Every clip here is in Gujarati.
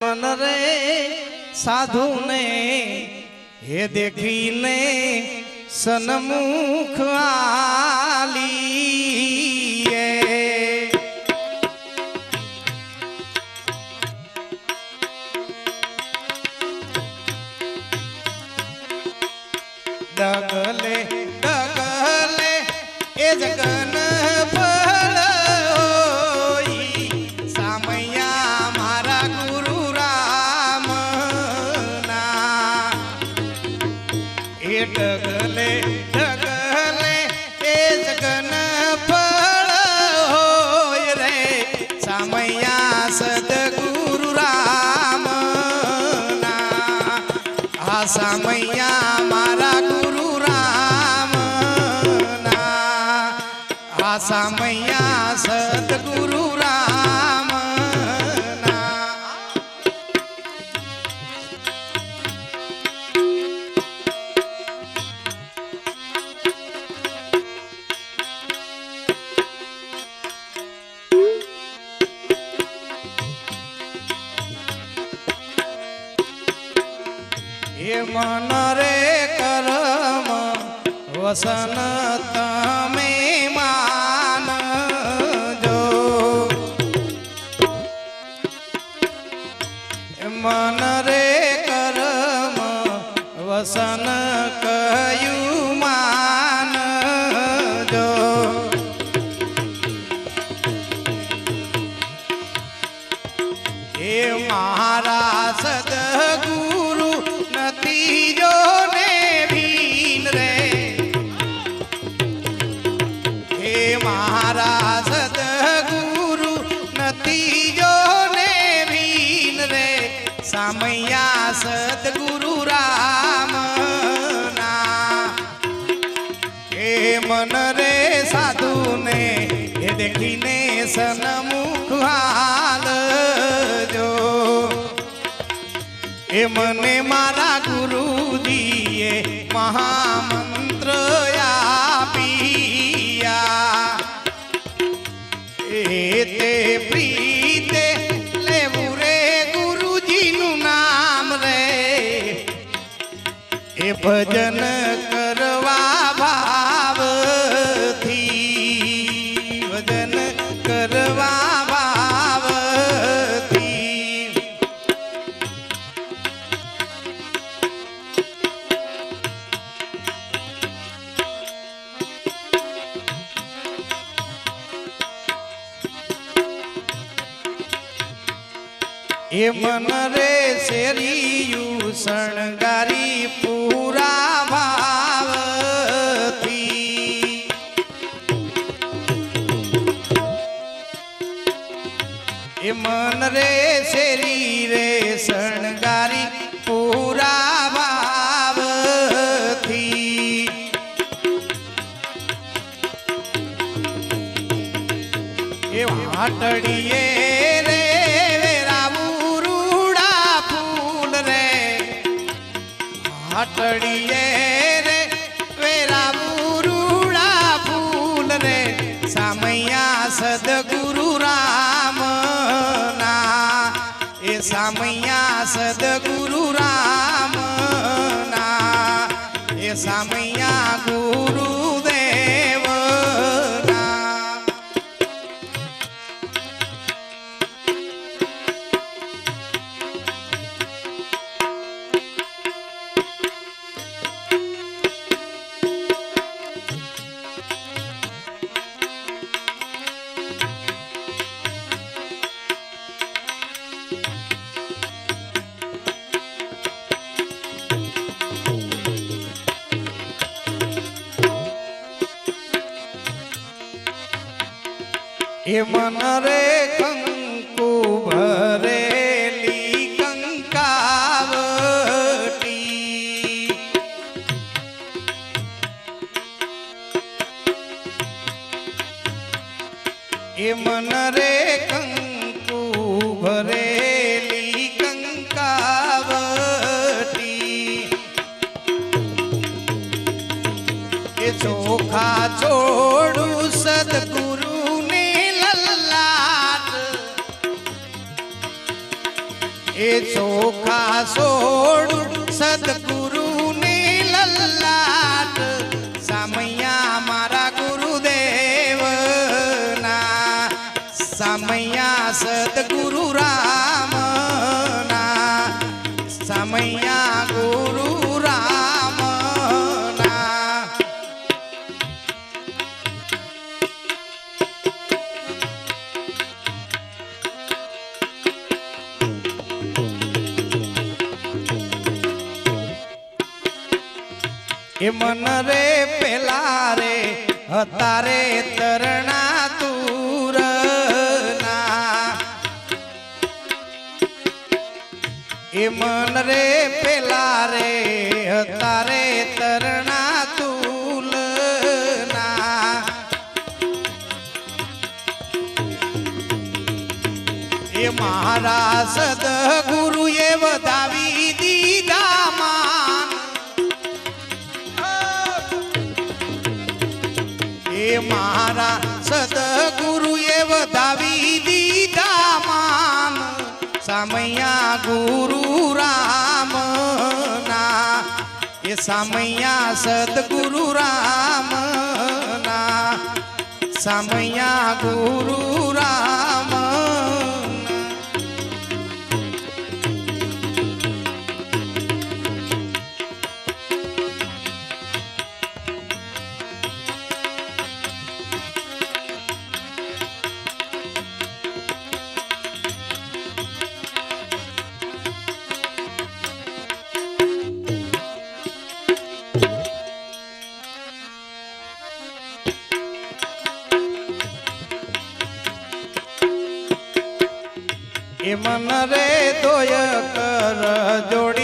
મન રે સાધુને હે દેખીને સનમુખ આલીએ આ સામૈયા સદગુરુ એ મારા સદગુરુ નથી જો ને ભીન રે. હે મારા સદગુરુ નથી જો ને ભીન રે. સામૈયા સદગુરુ રામ એ મન રે સાધુને એ દેખીને સનમુખ હાલજો એ મને મારા ગુરુજીએ મહામંત્ર આપિયા. એ તે પ્રીતે લેવું રે ગુરુજીનું નામ રે. એ ભજન એ મન ಆಟಡಿಯೇ એ મન રે સામૈયા સદગુરુ રામ ના સામૈયા ગુરુ રામ ના એ મન રે પેલા રે હતા રે એ મન રે પેલા રે હતા રે તરણા તુલ એ મારા સદગુરુએ વધાવી સામૈયા સદગુરુ રામ ના સામૈયા ગુરુ રામ એ મન રે તોય કર જોડી.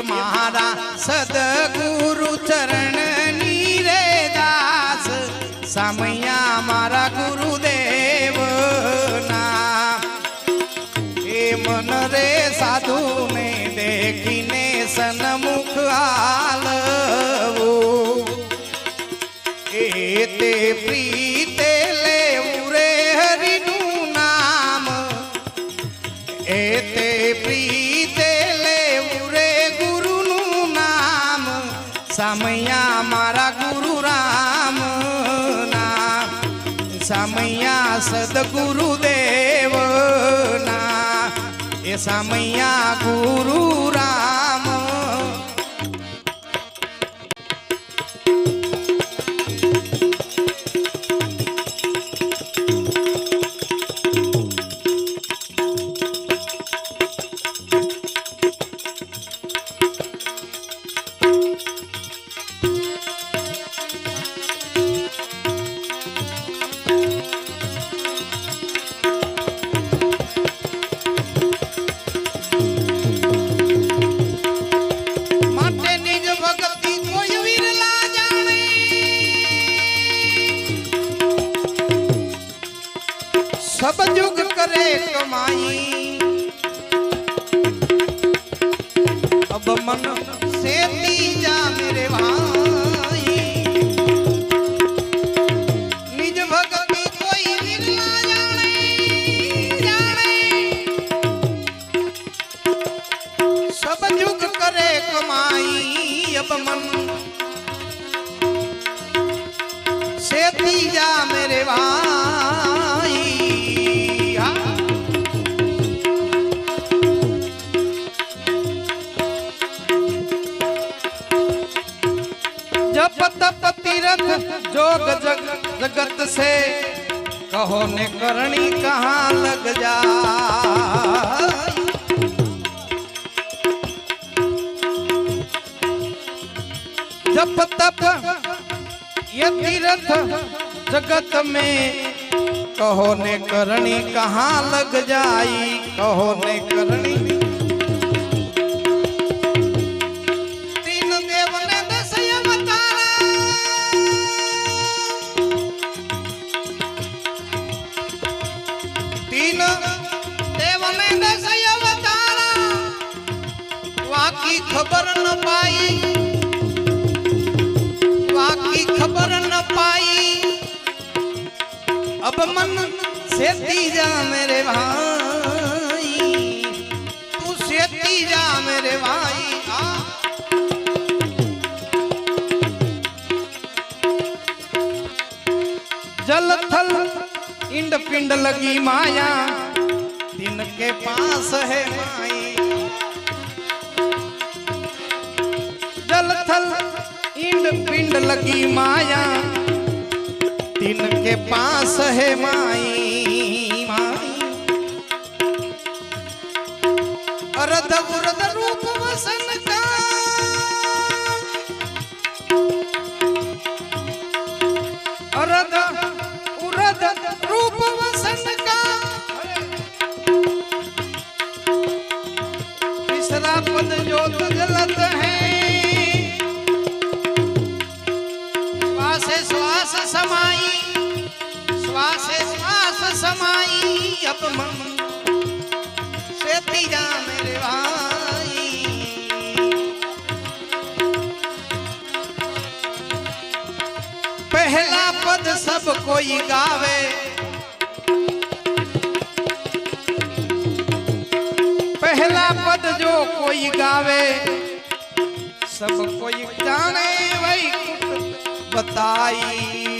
એ મારા સદગુરુ ચરણની રે દાસ. સામૈયા મારા ગુરુદેવ ના એ મન રે સાધુને દેખીને સન્મુખ હાલવું એ તે પ્રીતે तीरथ जोग जग जगत से। कहो ने करनी कहाँ लग जा। जप तप, ये तीरथ जगत में। कहो ने करनी कहाँ लग जाई। कहो ने करनी अब मन से जा मेरे भाई। तू से जा मेरे भाई जल थल, इंड पिंड लगी माया। दिन के पास है माई। जल थल, इंड पिंड लगी माया। तिनके पास है माई माई अरध उरध रूप वसन का अरध उरध रूप वसन का तीसरा पद ज्योत जलत શ્વાસે, શ્વાસ સમાઈ અપમન. સેતી જામ રેવાઈ પહેલા પદ સબ કોઈ ગાવે. પહેલા પદ જો કોઈ ગાવે, સબ કોઈ જાણે વૈકુંઠ બતાઈ.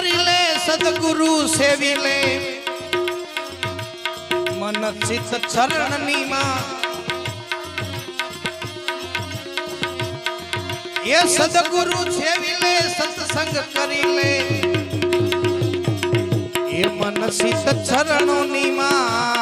કરી લે, સદગુરુ સેવી લે. મન ચિત ચરણની માં. એ સદગુરુ સેવી લે, સત્સંગ કરી લે. એ મન ચિત ચરણોની માય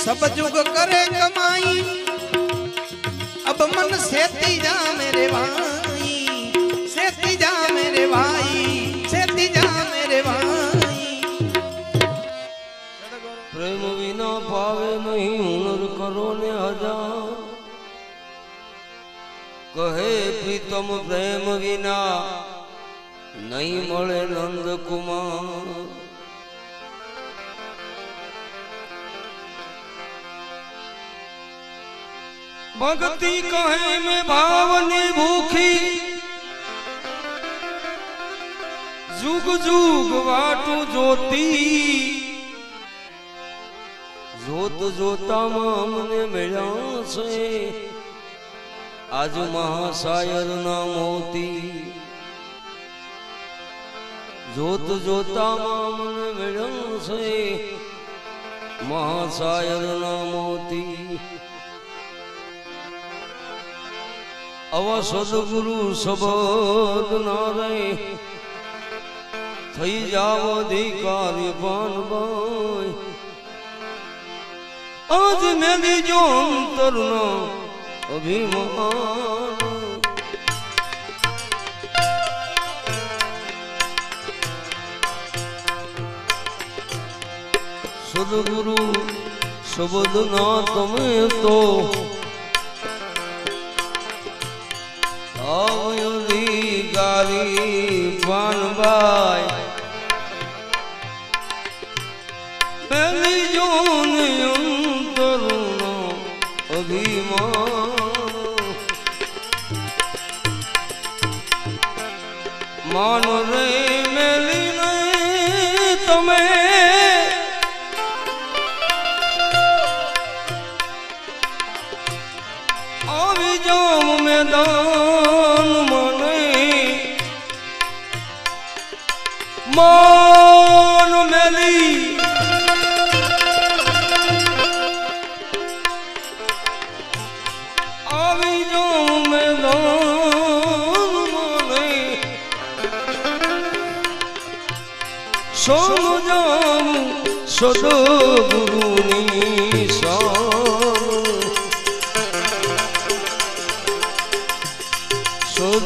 સબ જુગ કરે કમાઈ अब मन सेती जा मेरे भाई सेती जा मेरे भाई सेती जा मेरे भाई પ્રેમ વિના પાવે નહીં હુનર કરો ને હજાર કહે પ્રીતમ પ્રેમ વિના નહીં મળે નંદ કુમાર भक्ति कहे में भावनी भूखी। जुग जुग वाटू ज्योति। जोत जोता मामने मिला से। आज महासायर ना मोती जोत जोता मामने मिला से। महासायर नाम होती। અવ સદગુરુ સબદ ન થઈ જાવ અધિકારી પણ આજ મેં બીજો અંતરનો અભિમાન. સદગુરુ શબ્દ ના તમે તો અધિકારી પાનબાઈ પેલી જોને અંતરનો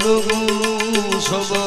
સદગુરુ શબદ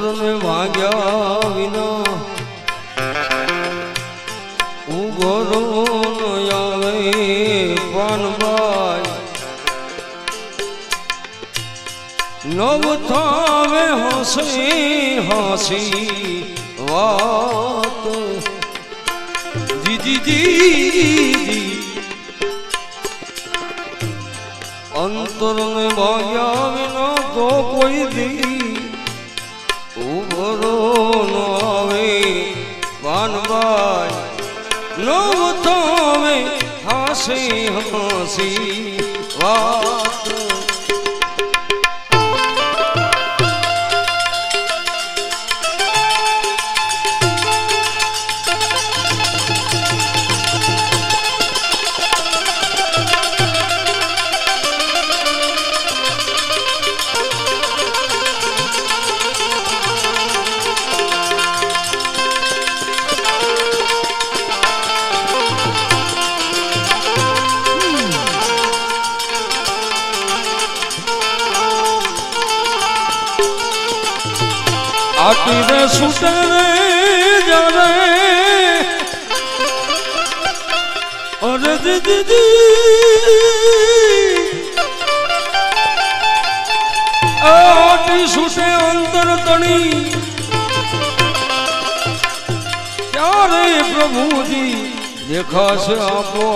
અંતરને ભાગ્યા વિના ઉગરો ન આવે પાનબાઈ નવ થાવે હસી હસી વાત. જીજી જી અંતરને ભાગ્યા વિના તો કોઈ દી હાસી દેખાશે આપો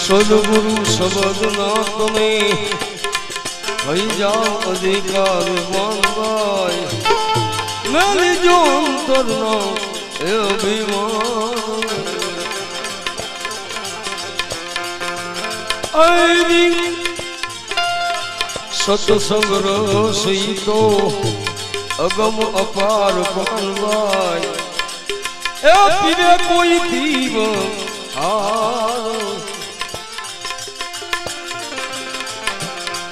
સદગુરુ શબ્દ ના તમે. થઈ જાઓ અધિકાર માનવાય. મેલી જો અંતરનો એ અભિમાન. આઈની સત્સંગ રસી તો અગમ અપાર પાનભાઈ એ પીરે કોઈ દીવ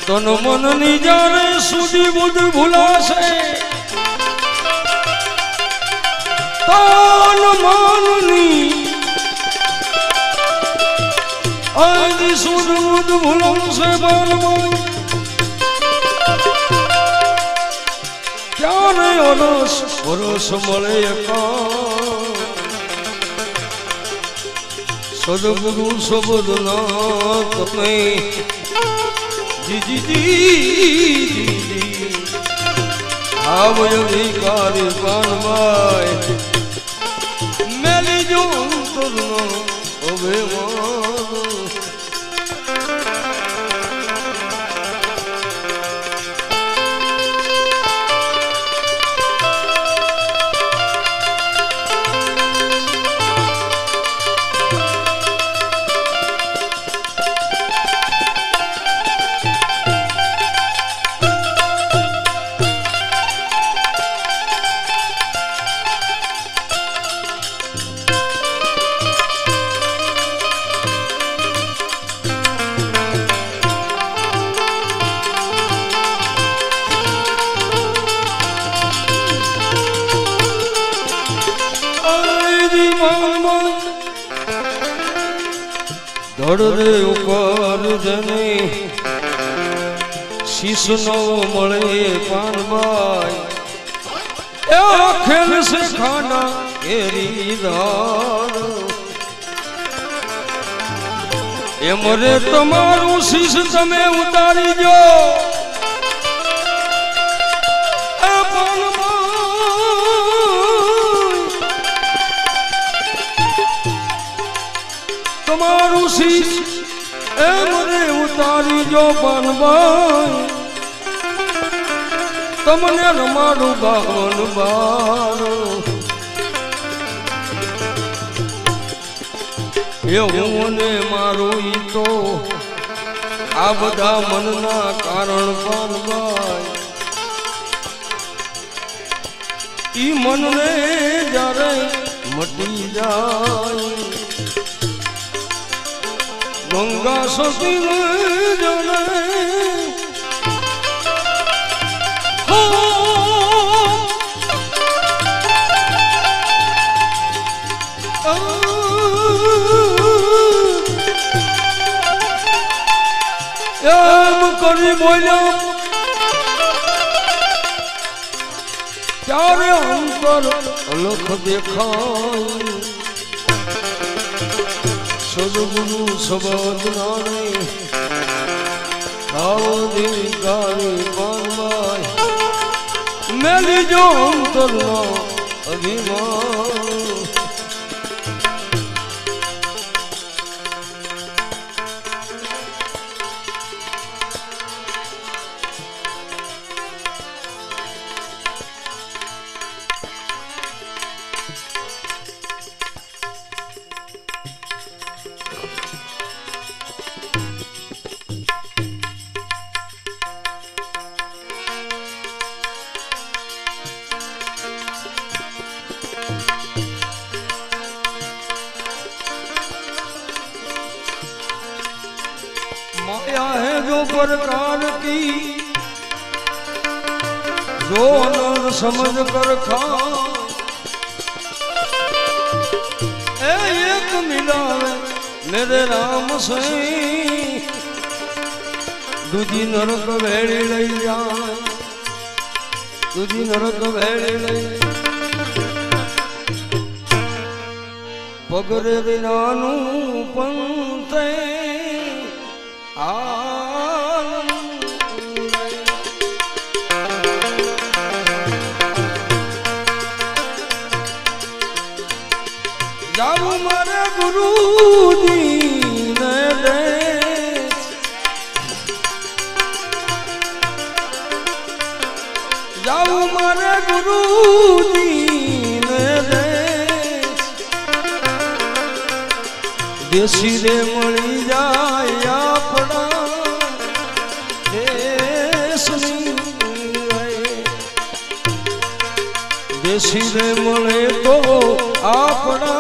તન મનની જાણે સુધી બુદ્ધ ભૂલાશે. તન મનની આજ સુધ બુદ્ધ ભૂલાશે બાલમાં. ક્યારે અરસ વરસ મળે કા સદગુરુ શબ્દના તમે જી જી જી જી આવય વિકારી પાનભાઈ મેલી જો અંતરનો અભિમાન. આજી ધડરે ઉપર જને શીશ નો મળે પાનબાઈ ખેલ સે ખાના કેરી એમ રે તમારું શીશ તમે ઉતારી જો જો પાનભાઈ તમને રમાડું બાવન બાર. એ ને મારું ઈ તો આ બધા મનના કારણ પાનભાઈ ઈ મનને જ્યારે મટી જાય ગંગા સતી જને એમ કરી બોલ્યા ત્યારે અંતર અલખ દેખાય સદગુરુ શબ્દ આવો દેવી ગાળી પરમાય મેલી જો અંતરનો અભિમાન माया है जो प्रकार की जो नर समझ कर खा ए एक मिलावे मेरे राम से दूजी नरक भेड़ी लई जाए दूजी नरक भेड़ी लई પગરે વિનાનું પંતે દેશ રે મળી જાય આપણા દેશની. દેશી રે મળે તો આપણા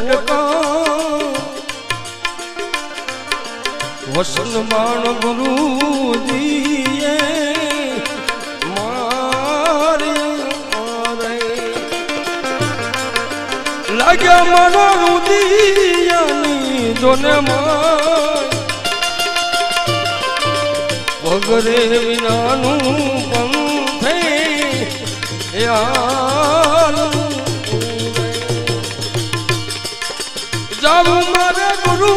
ઓડકા બાણ ગુરુજીએ માર્યા રે લાગ્યા મારા રુદિયાની જોને વગરે વિનાનું પંથે યાલું જાવું મારે ગુરુ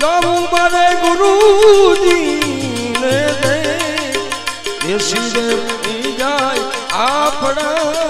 જાવું મારે ગુરુ જાય આપણા